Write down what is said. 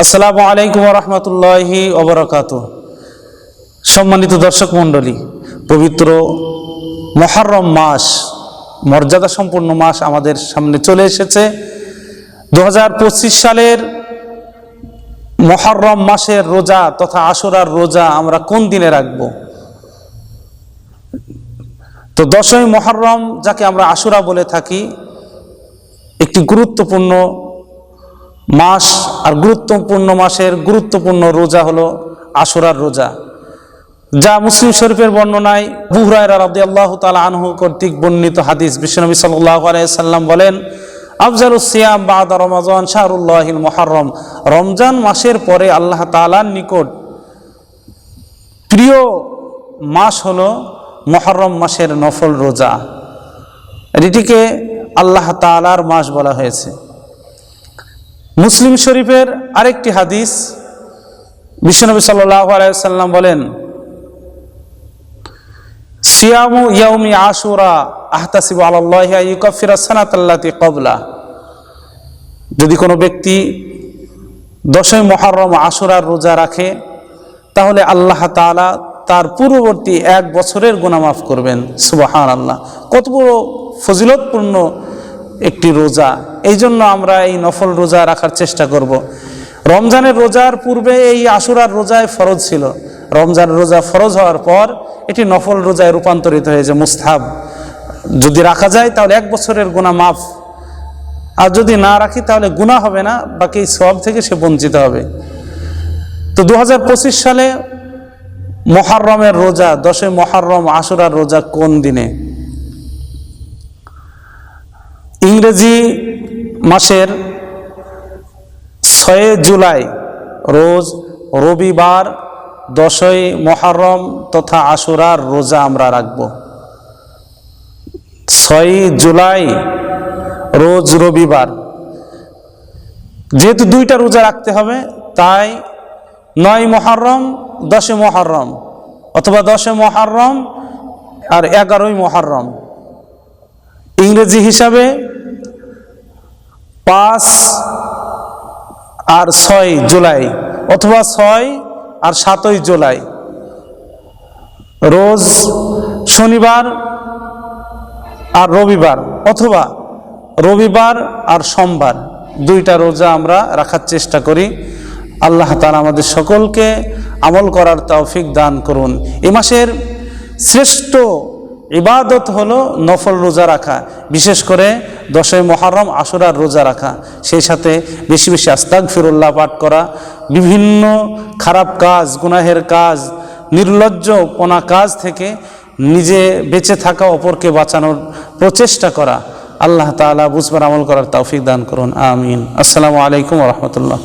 আসসালামু আলাইকুম রহমতুল্লাহি ওবরাকাত। সম্মানিত দর্শক মণ্ডলী, পবিত্র মহরম মাস, মর্যাদা সম্পন্ন মাস আমাদের সামনে চলে এসেছে। দু হাজার পঁচিশ সালের মহরম মাসের রোজা তথা আশুরার রোজা আমরা কোন দিনে রাখব? তো দশই মহরম, যাকে আমরা আশুরা বলে থাকি, একটি গুরুত্বপূর্ণ মাস আর গুরুত্বপূর্ণ মাসের গুরুত্বপূর্ণ রোজা হলো আশুরার রোজা। যা মুসলিম শরীফের বর্ণনায় বুহরায়রা রদি আল্লাহ তালা আনহু কর্তৃক বর্ণিত হাদিস। বিশ্বনবী সাল্লাহ আলাইসাল্লাম বলেন, আফজাল সিয়াম বাদ রমাজান শাহরুল্লাহিল মহরম রমজান মাসের পরে আল্লাহ তালার নিকট প্রিয় মাস হল মহরম মাসের নফল রোজা। এটিকে আল্লাহ তালার মাস বলা হয়েছে। মুসলিম শরীফের আরেকটি হাদিস, বিশ্বনবী সাল্লাহ আলাইসাল্লাম বলেন, সিয়ামু ইয়াউমি আশুরা আহতাসিব আল্লাহ কবলা যদি কোনো ব্যক্তি দশই মহরম আশুরার রোজা রাখে, তাহলে আল্লাহ তাআলা তার পূর্ববর্তী এক বছরের গুণামাফ করবেন। সুবাহান আল্লাহ কত বড় ফজিলতপূর্ণ একটি রোজা। এই জন্য আমরা এই নফল রোজা রাখার চেষ্টা করব। রমজানের রোজার পূর্বে এই আশুরার রোজায় ফরজ ছিল। রমজানের রোজা ফরজ হওয়ার পর এটি নফল রোজায় রূপান্তরিত হয়েছে মুস্তাব যদি রাখা যায় তাহলে এক বছরের গুণা মাফ। আর যদি না রাখি তাহলে গুণা হবে না, বাকি সব থেকে সে বঞ্চিত হবে। তো দু হাজার পঁচিশ সালে মহারমের রোজা দশে মহারম আশুরার রোজা কোন দিনে? ইংরেজি মাসের ছয় জুলাই রোজ রবিবার দশই মহরম তথা আশুরার রোজা আমরা রাখব। ছয় জুলাই রোজ রবিবার। যেহেতু দুইটা রোজা রাখতে হবে, তাই নয় মহরম দশে মহরম অথবা দশে মহরম আর এগারোই মহরম। ইংরেজি হিসাবে পাঁচ আর ছয় জুলাই অথবা ছয় আর সাতই জুলাই। রোজ শনিবার আর রবিবার অথবা রবিবার আর সোমবার, দুইটা রোজা আমরা রাখার চেষ্টা করি। আল্লাহ তালা আমাদের সকলকে আমল করার তৌফিক দান করুন। এ মাসের শ্রেষ্ঠ ইবাদত হলো নফল রোজা রাখা, বিশেষ করে দশই মহরম আশুরার রোজা রাখা, সেই সাথে বেশি বেশি আস্তাক ফিরুল্লাহ পাঠ করা, বিভিন্ন খারাপ কাজ, গুনাহের কাজ নির্লজ্জপনা কাজ থেকে নিজে বেঁচে থাকা অপরকে বাঁচানোর প্রচেষ্টা করা, আল্লাহ তালা বুঝবার আমল করার তৌফিক দান করুন, আমিন। আসসালামু আলাইকুম রহমতুল্লাহ।